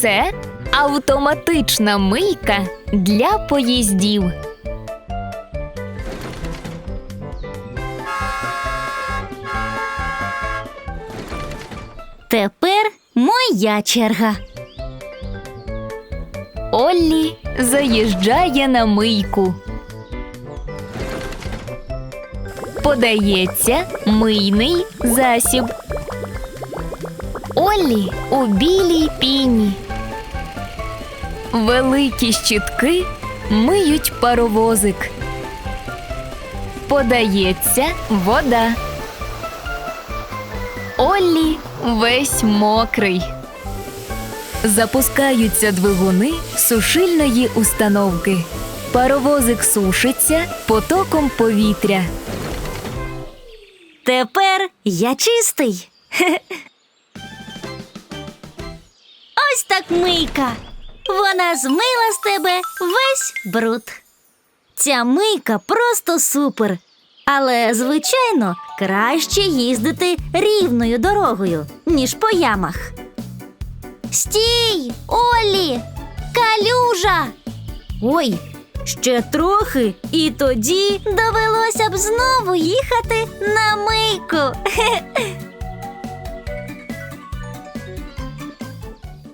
Це автоматична мийка для поїздів. Тепер моя черга. Оллі заїжджає на мийку. Подається мийний засіб. Оллі у білій піні. Великі щітки миють паровозик. Подається вода. Оллі весь мокрий. Запускаються двигуни сушильної установки. Паровозик сушиться потоком повітря. Тепер я чистий. Ось так мийка. Вона змила з тебе весь бруд. Ця мийка просто супер. Але, звичайно, краще їздити рівною дорогою, ніж по ямах. Стій, Олі! Калюжа! Ой, ще трохи, і тоді довелося б знову їхати на мийку.